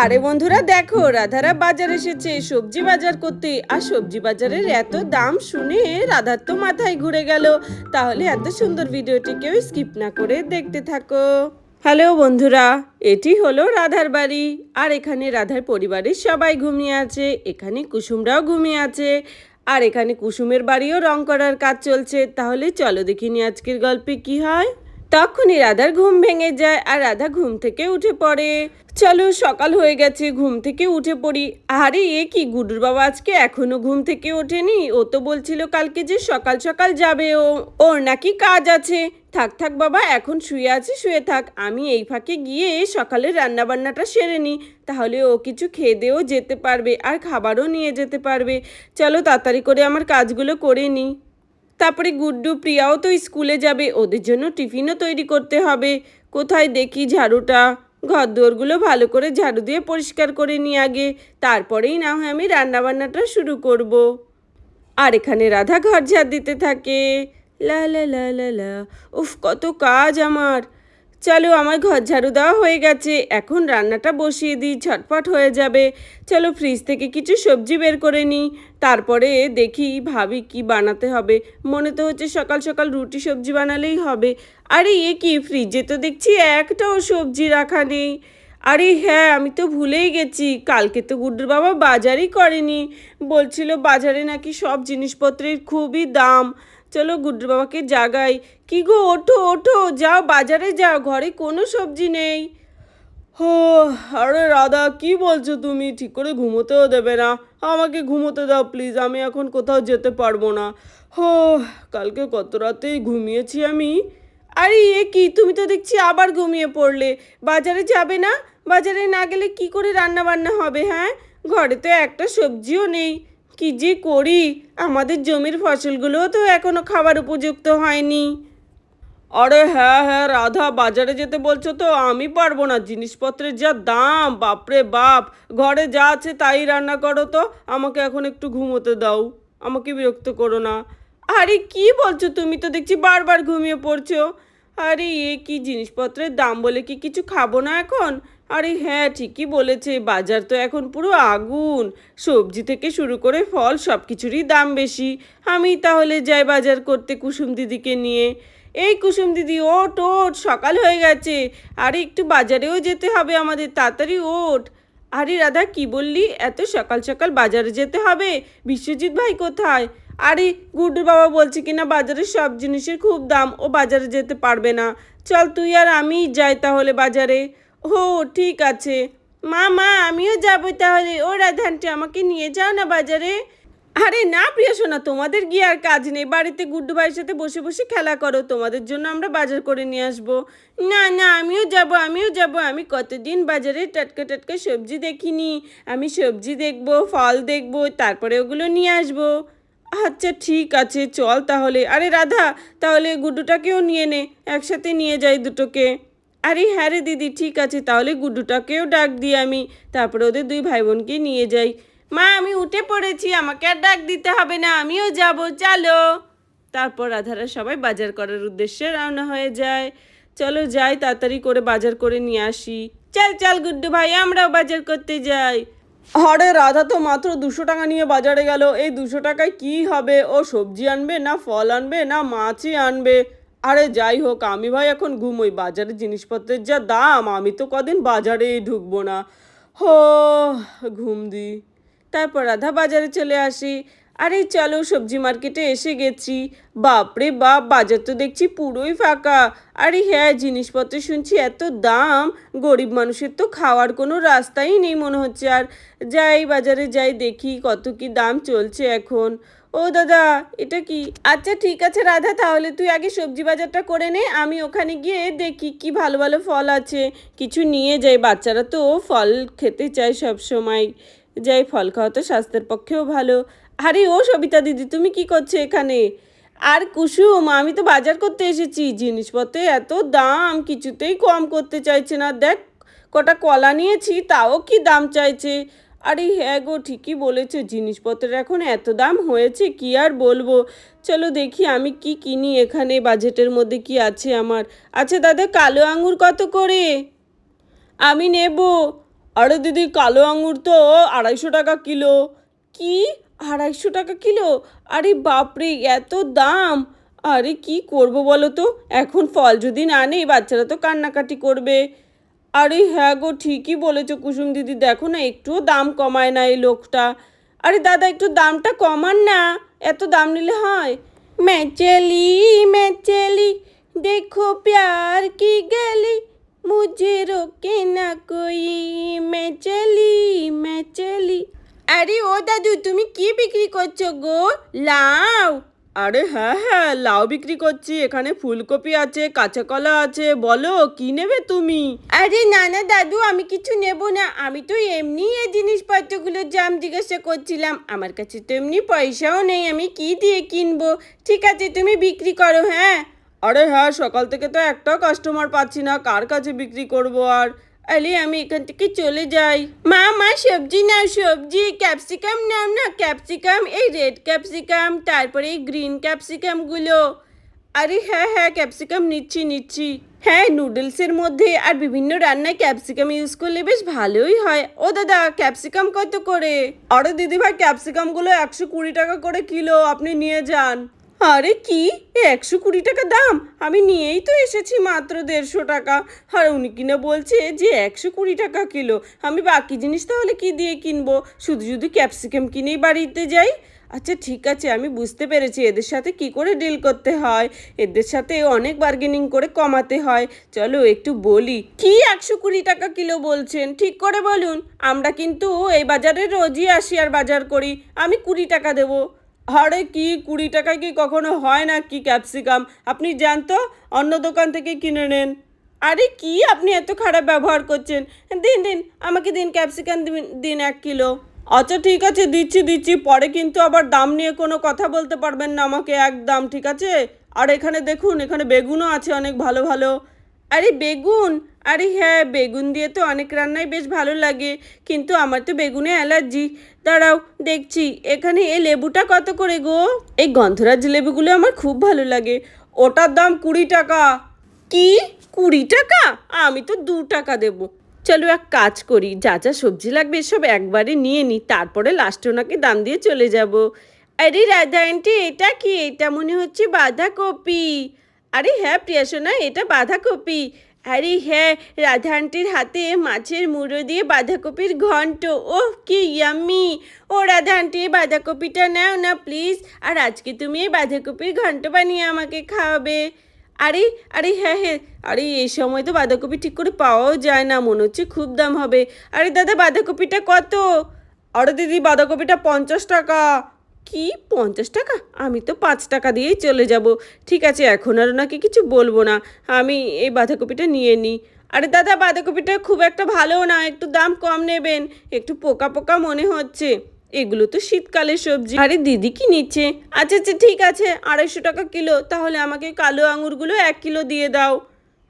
আরে বন্ধুরা দেখো, রাধারা বাজার এসেছে। সবজি বাজার করতে। আর সবজি বাজারের এত দাম শুনে রাধার তো মাথায় ঘুরে গেল। তাহলে এত সুন্দর ভিডিওটি কেউ স্কিপ না করে দেখতে থাকো। হ্যালো বন্ধুরা, এটি হলো রাধার বাড়ি। আর এখানে রাধার পরিবারের সবাই ঘুমিয়ে আছে। এখানে কুসুমরাও ঘুমিয়ে আছে। আর এখানে কুসুমের বাড়িও রং করার কাজ চলছে। তাহলে চলো দেখিনি আজকের গল্পে কি হয়? তখনই রাধার ঘুম ভেঙে যায় আর রাধা ঘুম থেকে উঠে পড়ে। চলো, সকাল হয়ে গেছে, ঘুম থেকে উঠে পড়ি। আরে, এ কি গুডুর বাবা আজকে এখনও ঘুম থেকে ওঠেনি? ও তো বলছিল কালকে যে সকাল সকাল যাবে ও। ওর নাকি কাজ আছে। থাক থাক বাবা, এখন শুয়ে আছে, শুয়ে থাক। আমি এই ফাঁকে গিয়ে সকালে রান্না বান্নাটা সেরে নিই। তাহলে ও কিছু খেয়ে দিয়েও যেতে পারবে আর খাবারও নিয়ে যেতে পারবে। চলো, তাড়াতাড়ি করে আমার কাজগুলো করে নিই। তারপরে গুড্ডু প্রিয়াও তো স্কুলে যাবে, ওদের জন্য টিফিনও তৈরি করতে হবে। কোথায় দেখি ঝাড়ুটা? ঘর দোরগুলো ভালো করে ঝাড়ু দিয়ে পরিষ্কার করে নিই আগে, তারপরেই না হয় আমি রান্নাবান্নাটা শুরু করব। আর এখানে রাধা ঘর ঝাড় দিতে থাকে। লা লা লা লা লা। উফ, কত কাজ আমার। চলো আমার ঘর ঝাড়ু দেওয়া হয়ে গেছে। এখন রান্নাটা বসিয়ে দিই ঝটপট হয়ে যাবে। চলো ফ্রিজ থেকে কিছু সবজি বের করে নিই। তারপরে দেখি ভাবি কি বানাতে হবে। মনে তো হচ্ছে সকাল সকাল রুটি সবজি বানালেই হবে। আরে, এ কি? ফ্রিজে তো দেখছি একটাও সবজি রাখা নেই। আরে হ্যাঁ আমি তো ভুলেই গেছি। কালকে তো গুড্ডুর বাবা বাজারই করেনি। বলছিল বাজারে নাকি সব জিনিসপত্রের খুবই দাম। চলো গুড্ডুর বাবাকে জাগাই। কি গো, ওঠো ওঠো, যাও, বাজারে যাও, ঘরে কোনো সবজি নেই। হো, আরে রাধা, কি বলছো তুমি? ঠিক করে ঘুমোতেও দেবে না। আমাকে ঘুমোতে দাও, প্লিজ, আমি এখন কোথাও যেতে পারব না। হো, কালকে কত রাতেই ঘুমিয়েছি আমি। আরে, এ কি? তুমি তো দেখছি আবার ঘুমিয়ে পড়লে। বাজারে যাবে না? বাজারে না গেলে কি করে রান্না বান্না হবে হ্যাঁ? ঘরে তো একটা সবজিও নেই। কি যে করি? আমাদের জমির ফসলগুলোও তো এখনও খাবার উপযুক্ত হয়নি। আরে হ্যাঁ হ্যাঁ রাধা, বাজারে যেতে বলছো তো? আমি পারব না। জিনিসপত্রের যা দাম, বাপরে বাপ! ঘরে যা আছে তাই রান্না করো তো। আমাকে এখন একটু ঘুমোতে দাও। আমাকে বিরক্ত করো না। আরে কি বলছো তুমি তো? দেখছি বারবার ঘুমিয়ে পড়ছো। আরে এ কি জিনিসপত্রের দাম বলে কি কিছু খাব না এখন? আরে হ্যাঁ ঠিকই বলেছে। বাজার তো এখন পুরো আগুন। সবজি থেকে শুরু করে ফল সব কিছুরই দাম বেশি। আমি তাহলে যাই বাজার করতে কুসুম দিদিকে নিয়ে। এই কুসুম দিদি ওট ওট সকাল হয়ে গেছে। আরে একটু বাজারেও যেতে হবে আমাদের, তাড়াতাড়ি ওঠ। আরে রাধা, কি বললি? এত সকাল সকাল বাজারে যেতে হবে? বিশ্বজিৎ ভাই কোথায়? আরে গুড্ডুর বাবা বলছে কিনা, বাজারে সব জিনিসের খুব দাম, ও বাজারে যেতে পারবে না। চল তুই আর আমিই যাই তাহলে বাজারে। ও ঠিক আছে। মা মা, আমিও যাব তাহলে। ও রাধানটি, আমাকে নিয়ে যাও না বাজারে। আরে না, প্রিয়া সোনা, তোমাদের গিয়ে আর কাজ নেই। বাড়িতে গুড্ডু ভাইয়ের সাথে বসে বসে খেলা করো। তোমাদের জন্য আমরা বাজার করে নিয়ে আসব। না না, আমিও যাব আমিও যাব। আমি কতদিন বাজারে টাটকা টাটকা সবজি দেখিনি। আমি সবজি দেখব, ফল দেখব, তারপরে ওগুলো নিয়ে আসব। আচ্ছা ঠিক আছে, চল তাহলে। আরে রাধা, তাহলে গুড্ডুটাকেও নিয়ে নে। একসাথে নিয়ে যাই দুটোকে। আরে হ্যাঁ রে দিদি, ঠিক আছে, তাহলে গুড্ডুটাকেও ডাক দিই আমি। তারপরে ওদের দুই ভাই বোনকে নিয়ে যাই। মা, আমি উঠে পড়েছি, আমাকে আর ডাক দিতে হবে না, আমিও যাব, চলো। তারপর রাধারা সবাই বাজার করার উদ্দেশ্যে রওনা হয়ে যায়। চলো যাই, তাড়াতাড়ি করে বাজার করে নিয়ে আসি। চল চল গুড্ডু ভাই, আমরাও বাজার করতে যাই। আরে রাধা তো মাত্র দুশো টাকা নিয়ে বাজারে গেল। এই দুশো টাকায় কি হবে? ও সবজি আনবে না ফল আনবে না মাছই আনবে? আরে যাই হোক, আমি ভাই এখন ঘুমোই। বাজারের জিনিসপত্রের যা দাম, আমি তো কদিন বাজারেই ঢুকবো না। হো, ঘুম দি। তারপর রাধা বাজারে চলে আসি। আরে চলো, সবজি মার্কেটে এসে গেছি। বাপরে বাপ, বাজার তো দেখছি পুরোই ফাঁকা। আরে হ্যাঁ জিনিসপত্র শুনছি এত দাম। গরিব মানুষের তো খাওয়ার কোনো রাস্তাই নেই মনে হচ্ছে। আর যাই বাজারে যাই দেখি কত কি দাম চলছে এখন। ও দাদা, এটা কি? আচ্ছা ঠিক আছে রাধা, তাহলে তুই আগে সবজি বাজারটা করে নে, আমি ওখানে গিয়ে দেখি কি ভালো ভালো ফল আছে। কিছু নিয়ে যাই, বাচ্চারা তো ফল খেতে চায় সব সময়। যাই, ফল খাওয়া তো স্বাস্থ্যের পক্ষেও ভালো। আরে, ও সবিতা দিদি, তুমি কি করছ এখানে? আর কুসুম, আমি তো বাজার করতে এসেছি। জিনিসপত্রে এত দাম, কিছুতেই কম করতে চাইছে না। দেখ, কটা কলা নিয়েছি, তাও কি দাম চাইছে? আরে হ্যাঁ গো, ঠিকই বলেছে, জিনিসপত্রের এখন এত দাম হয়েছে, কি আর বলব? চলো দেখি আমি কি কিনি এখানে, বাজেটের মধ্যে কি আছে আমার। আচ্ছা দাদা, কালো আঙুর কত করে? আমি নেব। আরে দিদি, কালো আঙুর তো আড়াইশো টাকা কিলো। কি? আড়াইশো টাকা কিলো? আরে বাপরে, এত দাম! আরে কি করব বলো তো? এখন ফল যদি না নেই, বাচ্চারা তো কান্নাকাটি করবে। আরে হ্যাঁ গো, ঠিকই বলেছ কুসুম দিদি। দেখো না, একটুও দাম কমায় না এই লোকটা। আরে দাদা, একটু দামটা কমান না, এত দাম নিলে হয়। মেচেলি মেচেলি দেখো প্যার কি গেলি, মুঝে রোকে না কই। মেচেলি মেচেলি আরে ও দাদু, তুমি কি বিক্রি করছ গো? লাউ। আরে হ্যাঁ হ্যাঁ লাউ বিক্রি করছি। এখানে ফুলকপি আছে কাঁচা কলা আছে। বলো কি নেবে তুমি? আরে না না দাদু আমি কিছু নেব না। আমি তো এমনি এই জিনিসপত্রগুলোর দাম জিজ্ঞাসা করছিলাম। আমার কাছে তো এমনি পয়সাও নেই। আমি কি দিয়ে কিনবো? ঠিক আছে তুমি বিক্রি করো হ্যাঁ? আরে হ্যাঁ সকাল থেকে তো একটাও কাস্টমার পাচ্ছি না। কার কাছে বিক্রি করব আর? আরে আমি এখান থেকে চলে যাই। মা মা, সবজি নাও, সবজি। ক্যাপসিকাম নাও না, ক্যাপসিকাম, এই রেড ক্যাপসিকাম, তারপরে এই গ্রিন ক্যাপসিকামগুলো আরে হ্যাঁ হ্যাঁ ক্যাপসিকাম নিচ্ছি নিচ্ছি। হ্যাঁ নুডলসের মধ্যে আর বিভিন্ন রান্নায় ক্যাপসিকাম ইউজ করলে বেশ ভালোই হয়। ও দাদা, ক্যাপসিকাম কত করে? আরে দিদিভাই ক্যাপসিকামগুলো একশো কুড়ি টাকা করে কিলো। আপনি নিয়ে যান। আরে কি? একশো কুড়ি টাকা দাম? আমি নিয়েই তো এসেছি মাত্র দেড়শো টাকা। আর উনি কিনা বলছে যে একশো কুড়ি টাকা কিলো। আমি বাকি জিনিস তাহলে কি দিয়ে কিনবো? শুধু শুধু ক্যাপসিকাম কিনেই বাড়িতে যাই? আচ্ছা ঠিক আছে, আমি বুঝতে পেরেছি। এদের সাথে কি করে ডিল করতে হয়? এদের সাথে অনেক বার্গেনিং করে কমাতে হয়। চলো একটু বলি, কি একশো কুড়ি টাকা কিলো বলছেন? ঠিক করে বলুন। আমরা কিন্তু এই বাজারে রোজই আসি আর বাজার করি। আমি কুড়ি টাকা দেবো। আরে কি কুড়ি টাকায় কি কখনো হয় না কি ক্যাপসিকাম? আপনি যান তো, অন্য দোকান থেকে কিনে নেন। আরে কি আপনি এত খারাপ ব্যবহার করছেন? দিন দিন, আমাকে দিন ক্যাপসিকাম দিন- এক কিলো। আচ্ছা ঠিক আছে, দিচ্ছি দিচ্ছি, পরে কিন্তু আবার দাম নিয়ে কোনো কথা বলতে পারবেন না আমাকে একদম, ঠিক আছে? আর এখানে দেখুন, এখানে বেগুনও আছে অনেক ভালো ভালো। আরে বেগুন, আরে হ্যাঁ বেগুন দিয়ে তো অনেক রান্নাই বেশ ভালো লাগে, কিন্তু আমার তো বেগুনে অ্যালার্জি। দাঁড়াও, দেখছি, এখানে এই লেবুটা কত করে গো? এই গন্ধরাজ লেবুগুলো আমার খুব ভালো লাগে, ওটার দাম কুড়ি টাকা। কি? কুড়ি টাকা? আমি তো দু টাকা দেব। চলো এক কাজ করি, যা যা সবজি লাগবে সব একবারে নিয়ে নিই তারপরে লাস্টে ওনাকে দাম দিয়ে চলে যাব। আরে রাধা আন্টি এটা কি? এটা মনে হচ্ছে বাঁধাকপি। আরে হ্যাঁ প্রিয়া সোনা এটা বাঁধাকপি। আরে হ্যাঁ রাধা আন্টির হাতে মাছের মুড়ো দিয়ে বাঁধাকপির ঘন্ট। ওহ, কি ইয়াম্মি। ও রাধা আন্টি এই বাঁধাকপিটা নাও না, প্লিজ। আর আজকে তুমি এই বাঁধাকপির ঘন্ট বানিয়ে আমাকে খাওয়াবে। আরে আরে হ্যাঁ হ্যাঁ। আরে, এই সময় তো বাঁধাকপি ঠিক করে পাওয়াও যায় না, মনে হচ্ছে খুব দাম হবে। আরে দাদা, বাঁধাকপিটা কত? আরে দিদি, বাঁধাকপিটা পঞ্চাশ টাকা। কি? পঞ্চাশ টাকা? আমি তো পাঁচ টাকা দিয়েই চলে যাব। ঠিক আছে, এখন আর ওনাকে কিছু বলব না। আমি এই বাঁধাকপিটা নিয়ে নিই। আরে দাদা, বাঁধাকপিটা খুব একটা ভালো না। একটু দাম কম নেবেন। একটু পোকা পোকা মনে হচ্ছে। এগুলো তো শীতকালের সবজি। আরে দিদি কি নিচ্ছে? আচ্ছা আচ্ছা ঠিক আছে। আড়াইশো টাকা কিলো। তাহলে আমাকে কালো আঙুরগুলো এক কিলো দিয়ে দাও।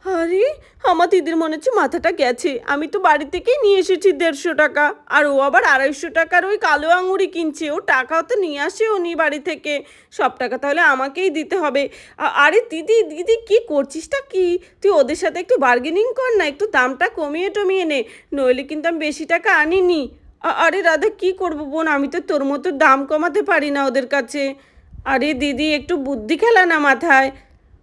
আরে, আমার দিদির মনে হচ্ছে মাথাটা গেছে। আমি তো বাড়ি থেকেই নিয়ে এসেছি দেড়শো টাকা। আর ও আবার আড়াইশো টাকার ওই কালো আঙুরই কিনছে। ও টাকাও তো নিয়ে আসে উনি বাড়ি থেকে। সব টাকা তাহলে আমাকেই দিতে হবে। আরে দিদি দিদি, কি করছিসটা কি? তুই ওদের সাথে একটু বার্গেনিং কর না, একটু দামটা কমিয়ে টমিয়ে নে। নইলে কিন্তু আমি বেশি টাকা আনিনি। আরে রাধা, কি করব বোন? আমি তো তোর মতো দাম কমাতে পারি না ওদের কাছে। আরে দিদি, একটু বুদ্ধি খেলা না মাথায়।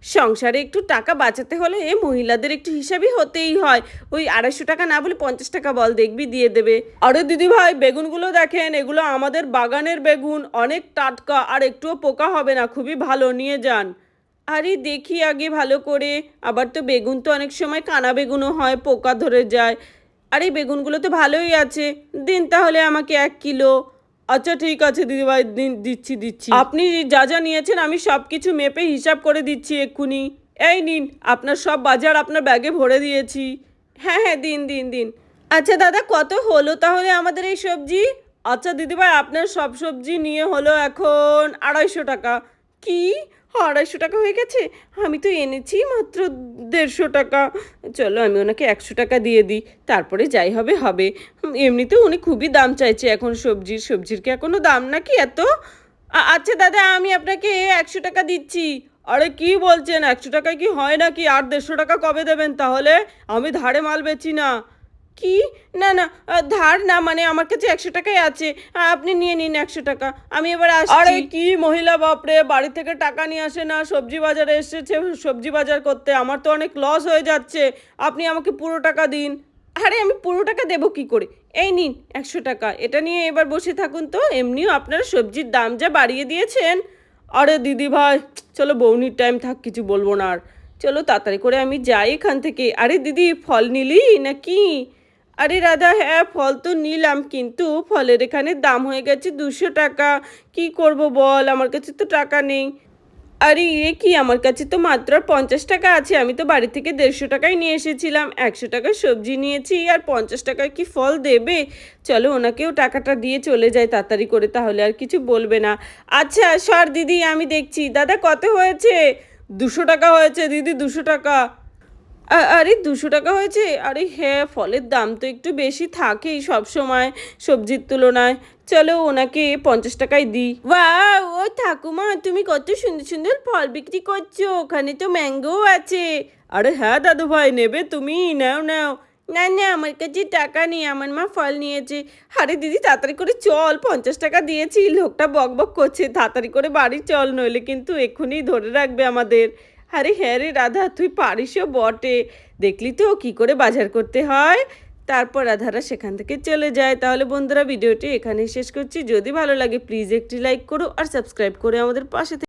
সংসারে একটু টাকা বাঁচাতে হলে এ মহিলাদের একটু হিসাবই হতেই হয়। ওই আড়াইশো টাকা না বলে পঞ্চাশ টাকা বল দেখবি দিয়ে দেবে। আরে দিদি ভাই, বেগুনগুলো দেখেন, এগুলো আমাদের বাগানের বেগুন। অনেক টাটকা, আর একটুও পোকা হবে না, খুবই ভালো, নিয়ে যান। আরে দেখি আগে ভালো করে। আবার তো বেগুন তো অনেক সময় কানা বেগুনও হয়, পোকা ধরে যায়। আরে বেগুনগুলো তো ভালোই আছে। দিন তাহলে আমাকে এক কিলো। আচ্ছা ঠিক আছে দিদিভাই দিন দিচ্ছি দিচ্ছি। আপনি যা যা নিয়েছেন আমি সব কিছু মেপে হিসাব করে দিচ্ছি এক্ষুনি। এই নিন আপনার সব বাজার আপনার ব্যাগে ভরে দিয়েছি। হ্যাঁ হ্যাঁ দিন দিন দিন। আচ্ছা দাদা কত হলো তাহলে আমাদের এই সবজি? আচ্ছা দিদিভাই আপনার সব সবজি নিয়ে হলো এখন আড়াইশো টাকা। কি? আড়াইশো টাকা হয়ে গেছে আমি তো এনেছি মাত্র দেড়শো টাকা। চলো আমি ওনাকে একশো টাকা দিয়ে দিই তারপরে যাই হবে হবে। হুম, এমনিতেও উনি খুবই দাম চাইছে এখন সবজির সবজির কি এখনও দাম নাকি এত? আচ্ছা দাদা আমি আপনাকে একশো টাকা দিচ্ছি। আরে কি বলছেন একশো টাকায় কি হয় নাকি? আর দেড়শো টাকা কবে দেবেন তাহলে? আমি ধারে মাল বেচি না। কি? না না ধার না মানে আমার কাছে একশো টাকাই আছে। আপনি নিয়ে নিন একশো টাকা। আমি এবার আসছি। আরে কি মহিলা বাপরে বাড়ি থেকে টাকা নিয়ে আসে না সবজি বাজারে এসেছে সবজি বাজার করতে আমার তো অনেক লস হয়ে যাচ্ছে। আপনি আমাকে পুরো টাকা দিন। আরে আমি পুরো টাকা দেবো কি করে? এই নিন একশো টাকা। এটা নিয়ে এবার বসে থাকুন তো এমনিও আপনারা সবজির দাম যা বাড়িয়ে দিয়েছেন। আরে দিদি ভাই চলো বৌনির টাইম থাক কিছু বলব না আর। চলো তাড়াতাড়ি করে আমি যাই এখান থেকে। আরে দিদি ফল নিলি? নাকি আরে রাধা হ্যাঁ ফল তো নিলাম, কিন্তু ফলের এখানে দাম হয়ে গেছে দুশো টাকা। কি করব বল, আমার কাছে তো টাকা নেই। আরে এ কি, আমার কাছে তো মাত্র পঞ্চাশ টাকা আছে, আমি তো বাড়ি থেকে দেড়শো টাকায় নিয়ে এসেছিলাম। একশো টাকার সবজি নিয়েছি, আর পঞ্চাশ টাকায় কি ফল দেবে? চলো, ওনাকেও টাকাটা দিয়ে চলে যায় তাড়াতাড়ি করে, তাহলে আর কিছু বলবে না। আচ্ছা সর দিদি, আমি দেখছি। দাদা, কত হয়েছে? দুশো টাকা হয়েছে, দিদি, দুশো টাকা। আরে দুশো টাকা হয়েছে? আরে হ্যাঁ ফলের দাম তো একটু বেশি থাকেই সব সময় সবজির তুলনায়। চলো ওনাকে পঞ্চাশ টাকায় দিই। বা ও ঠাকুমা, তুমি কত সুন্দর সুন্দর ফল বিক্রি করছ। ওখানে তো ম্যাঙ্গো আছে। আরে হ্যাঁ দাদু ভাই, নেবে তুমি। নাও নাও। না না, আমার কাছে টাকা নেই, আমার মা ফল নিয়েছে। আরে দিদি, তাড়াতাড়ি করে চল, পঞ্চাশ টাকা দিয়েছি। লোকটা বক বক করছে, তাড়াতাড়ি করে বাড়ি চল, নইলে কিন্তু এক্ষুনি ধরে রাখবে আমাদের। আরে হ্যাঁ রে রাধা, তুই পারিসও বটে। দেখলি তো কি করে বাজার করতে হয়? তারপর রাধারা সেখান থেকে চলে যায়। তাহলে বন্ধুরা, ভিডিওটি এখানেই শেষ করছি। যদি ভালো লাগে প্লিজ একটি লাইক করো আর সাবস্ক্রাইব করে আমাদের পাশে